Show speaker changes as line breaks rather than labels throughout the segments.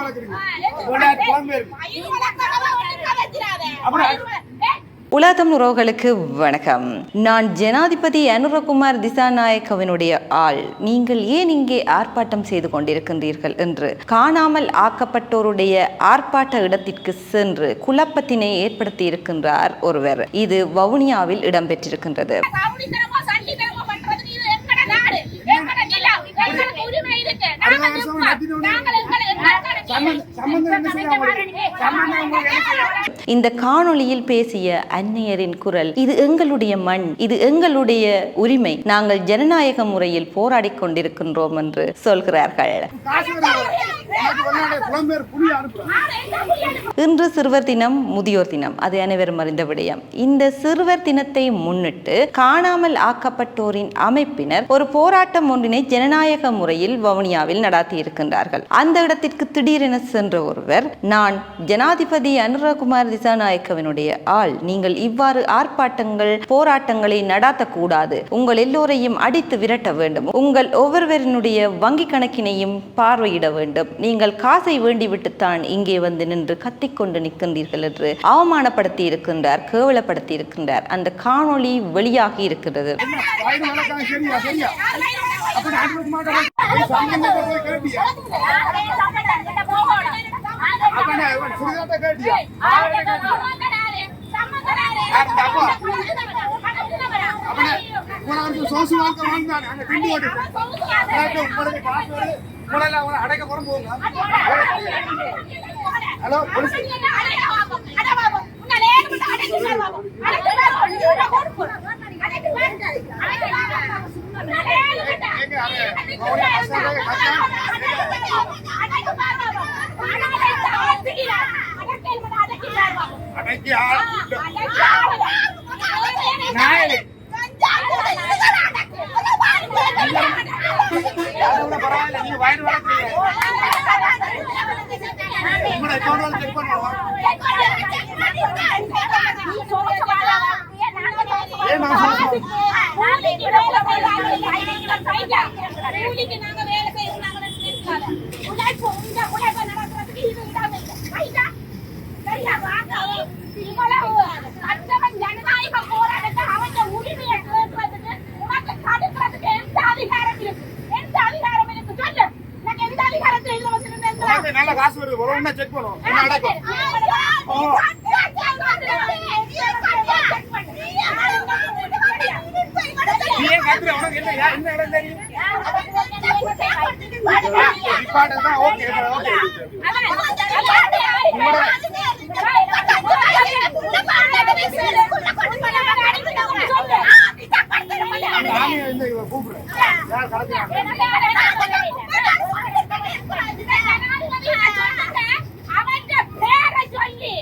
வளர்க்குறீங்க. அப்புறம்
உலகம் உறவுகளுக்கு வணக்கம். நான் ஜனாதிபதி அனுரகுமார் திசாநாயக்கவினுடைய ஆள். நீங்கள் ஏன் இங்கே ஆர்ப்பாட்டம் செய்து கொண்டிருக்கின்றீர்கள் என்று? காணாமல் ஆக்கப்பட்டோருடைய ஆர்ப்பாட்ட இடத்திற்கு சென்று குழப்பத்தினை ஏற்படுத்தி இருக்கின்றார் ஒருவர். இது வவுனியாவில் இடம்பெற்றிருக்கின்றது.
நாங்கள்
இந்த காணொளியில் பேசிய அந்நியரின் குரல் இது எங்களுடைய மண் இது எங்களுடைய உரிமை. நாங்கள் ஜனநாயக முறையில் போராடிக் கொண்டிருக்கின்றோம் என்று சொல்கிறார்கள். இன்று சிறுவர் தினம் முதியோர் தினம். அது அனைவரும் அறிந்த விடயம். இந்த சிறுவர் தினத்தை முன்னிட்டு காணாமல் ஆக்கப்பட்டோரின் அமைப்பினர் ஒரு போராட்டம் ஒன்றினை ஜனநாயக முறையில் வவுனியாவில் நடாத்தி இருக்கின்றார்கள் அந்த இடத்திற்கு திடீரென சென்ற ஒருவர் நான் ஜனாதிபதி அனுராகுமார் திசாநாயக்கவினுடைய ஆள். நீங்கள் இவ்வாறு ஆர்ப்பாட்டங்கள் போராட்டங்களை நடாத்தக்கூடாது. உங்கள் எல்லோரையும் அடித்து விரட்ட வேண்டும். உங்கள் ஒவ்வொருவரினுடைய வங்கி கணக்கினையும் பார்வையிட வேண்டும். நீங்கள் காசை வேண்டிவிட்டுத்தான் இங்கே வந்து நின்று கத்திக்கொண்டு நிற்கின்றீர்கள் என்று அவமானப்படுத்தி இருக்கின்றார் கேவலப்படுத்தி இருக்கின்றார். அந்த காணொளி வெளியாகி இருக்கிறது.
அப்ப சம்பந்தத்தை போய் கேட்டியா. அப்ப நான் சுடுகாட்டை கேட்டியா சோசு வாழ்க்கை வாழ்ந்தானே அங்க திண்டு ஓட்டு அடைக்க போற போங்க ஹலோ போலீஸ் அடைக்கி ஆள் நாயலே அதோட பரவாயில்ல நீங்க வயிறு வளர்க்குறீங்க. உங்களோட அக்கௌண்ட் செக் பண்ணுவோம் ஏன் நான் சொல்றேன்
ஜனநாயக போராட்டத்தை அவன் உரிமையை கேட்கறதுக்கு உனக்கு தடுக்கிறதுக்கு எந்த அதிகாரம் இருக்கு எந்த அதிகாரம் இருக்கு சொல்லு எனக்கு எந்த அதிகாரத்தில் இதுல வந்து நின்று
உனக்கு நல்ல அண்ணா செக் பண்ணுவோம். என்ன நீ ஏன் கத்துற உனக்கு என்ன என்ன இடம் தெரியும்? Okay okay. கூப்பிடுறேன். யார் கடத்துறாங்க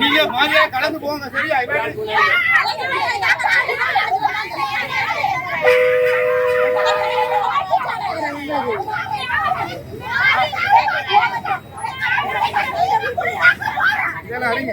நீங்க மாதிரியா கலந்து போங்க சரியா இவன் நீங்க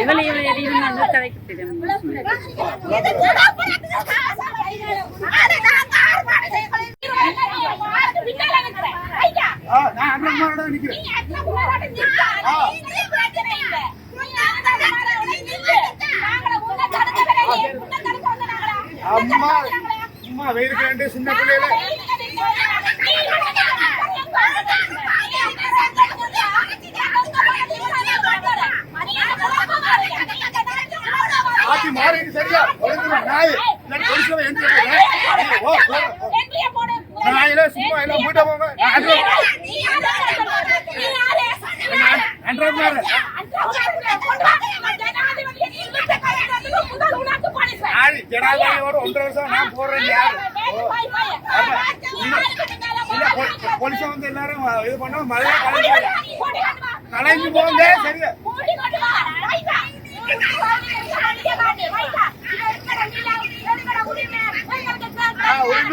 எல்லாம்
இவளை தெரியும் நான் அண்ணன் நிக்கிறேன் அம்மா அம்மா வெயிலுக்கு சின்ன பிள்ளையில. மாறிட்டு சரியா? ஒழுங்கு நாய். பொலிசுல எந்த. நாயில சும்மா எல்லாம் போயிட்டு போங்க. ஜனாதிபதியோட ஒன்றரை வருஷம் நான் போடுறேன் யாரு? வந்து எல்லாரும் இது பண்ண மழையா கலைஞ்சு கலைஞ்சு போங்க சரியா?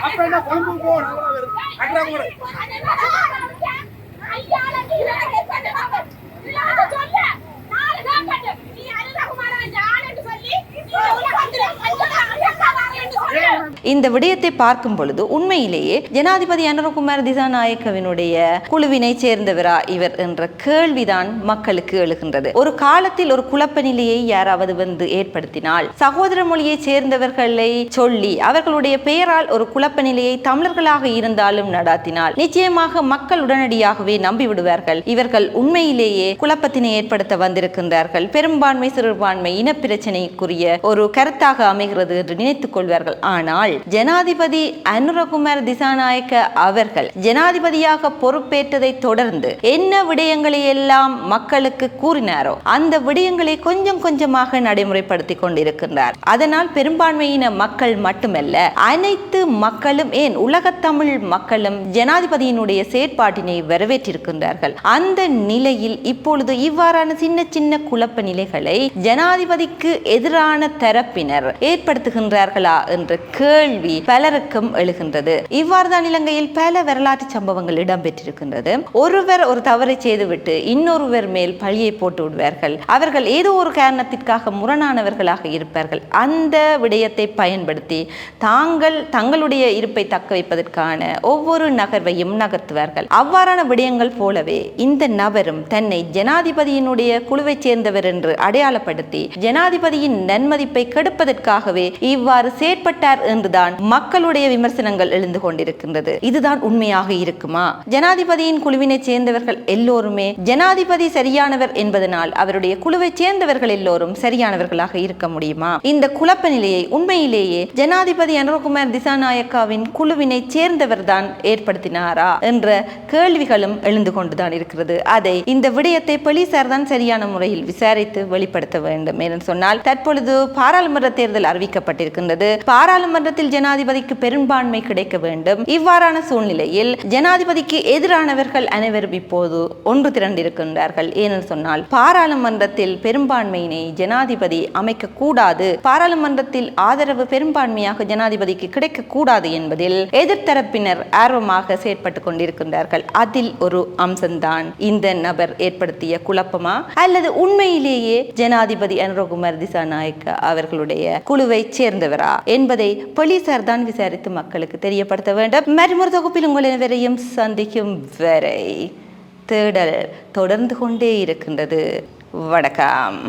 அப்ப என்ன கொழும்பு போகணும்? அட்ரா கூட
இந்த விடயத்தை பார்க்கும் பொழுது உண்மையிலேயே ஜனாதிபதி அனுரகுமார் திசாநாயக்கவினுடைய குழுவினை சேர்ந்தவரா இவர் என்ற கேள்விதான் மக்களுக்கு எழுகின்றது. ஒரு காலத்தில் ஒரு குழப்ப நிலையை யாராவது வந்து ஏற்படுத்தினால் சகோதர மொழியை சேர்ந்தவர்களை சொல்லி அவர்களுடைய பெயரால் ஒரு குழப்ப நிலையை தமிழர்களாக இருந்தாலும் நடாத்தினால் நிச்சயமாக மக்கள் உடனடியாகவே நம்பிவிடுவார்கள். இவர்கள் உண்மையிலேயே குழப்பத்தினை ஏற்படுத்த வந்திருக்கின்றார்கள். பெரும்பான்மை சிறுபான்மை இனப்பிரச்சனைக்குரிய ஒரு கருத்தாக அமைகிறது என்று நினைத்துக் கொள்வார்கள். ஆனால் ஜனாதிபதி அனுரகுமார் திசாநாயக்க அவர்கள் ஜனாதிபதியாக பொறுப்பேற்றதை தொடர்ந்து என்ன விடயங்களை எல்லாம் மக்களுக்கு கூறினாரோ அந்த விடயங்களை கொஞ்சம் கொஞ்சமாக நடைமுறைப்படுத்தி கொண்டிருக்கின்றார். அதனால் பெரும்பான்மையின மக்கள் மட்டுமல்ல அனைத்து மக்களும் ஏன் உலகத்தமிழ் மக்களும் ஜனாதிபதியினுடைய செயற்பாட்டினை வரவேற்றிருக்கின்றார்கள். அந்த நிலையில் இப்பொழுது இவ்வாறான சின்ன சின்ன குழப்ப நிலைகளை ஜனாதிபதிக்கு எதிரான தரப்பினர் ஏற்படுத்துகின்றார்களா என்ற கேள்வி பலருக்கும் எழுகின்றது. இவ்வாறுதான் இலங்கையில் பல வரலாற்று சம்பவங்கள் இடம்பெற்றிருக்கின்றது. ஒருவர் ஒரு தவறை செய்துவிட்டு இன்னொருவர் மேல் பழியை போட்டு விடுவார்கள். அவர்கள் ஏதோ ஒரு காரணத்திற்காக முரணானவர்களாக இருப்பார்கள். அந்த விடயத்தை பயன்படுத்தி தாங்கள் தங்களுடைய இருப்பை தக்க வைப்பதற்கான ஒவ்வொரு நகர்வையும் நகர்த்துவார்கள். அவ்வாறான விடயங்கள் போலவே இந்த நபரும் தன்னை ஜனாதிபதியினுடைய குழுவை சேர்ந்தவர் என்று அடையாளப்படுத்தி ஜனாதிபதியின் நன்மதிப்பை கெடுப்பதற்காகவே இவ்வாறு செயற்பட்டார் என்று என்றுதான் மக்களுடைய விமர்சனங்கள் எழுந்து கொண்டிருக்கின்றது. இதுதான் உண்மையாக இருக்குமா? ஜனாதிபதியின் குழுவினை சேர்ந்தவர்கள் எல்லோருமே ஜனாதிபதி சரியானவர் என்பதனால் அவருடைய குழுவை சேர்ந்தவர்கள் எல்லோரும் சரியானவர்களாக இருக்க முடியுமா? இந்த குழப்ப நிலையை உண்மையிலேயே ஜனாதிபதி அனுரகுமார் திசாநாயக்காவின் குழுவினை சேர்ந்தவர் தான் ஏற்படுத்தினாரா என்ற கேள்விகளும் எழுந்து கொண்டுதான் இருக்கிறது. அதை இந்த விடயத்தை போலீசார் தான் சரியான முறையில் விசாரித்து வெளிப்படுத்த வேண்டும். என்று சொன்னால் தற்பொழுது பாராளுமன்ற தேர்தல் அறிவிக்கப்பட்டிருக்கின்றது. பாராளுமன்றத்தில் ஜனாதிபதிக்கு பெரும்பான்மை கிடைக்க வேண்டும். இவ்வாறான சூழ்நிலையில் ஜனாதிபதிக்கு எதிரானவர்கள் அனைவரும் இப்போது ஒன்று திரண்டிருக்கின்றார்கள். ஏனென்று சொன்னால் பாராளுமன்றத்தில் பெரும்பான்மையினை ஜனாதிபதி அமைக்க கூடாது பாராளுமன்றத்தில் ஆதரவு பெரும்பான்மையாக ஜனாதிபதிக்கு கிடைக்க கூடாது என்பதில் எதிர்த்தரப்பினர் ஆர்வமாக செயற்பட்டுக் கொண்டிருக்கின்றார்கள். அதில் ஒரு அம்சம்தான் இந்த நபர் ஏற்படுத்திய குழப்பமா? அல்லது உண்மையிலேயே ஜனாதிபதி அனுரகுமார் திசாநாயக்க அவர்களுடைய குழுவை சேர்ந்தவரா? என்பதை போலீசார் தான் விசாரித்து மக்களுக்கு தெரியப்படுத்த வேண்டும். மற்றொரு தொகுப்பில் உங்கள் அனைவரையும் சந்திக்கும் வரை தேடல் தொடர்ந்து கொண்டே இருக்கின்றது. வணக்கம்.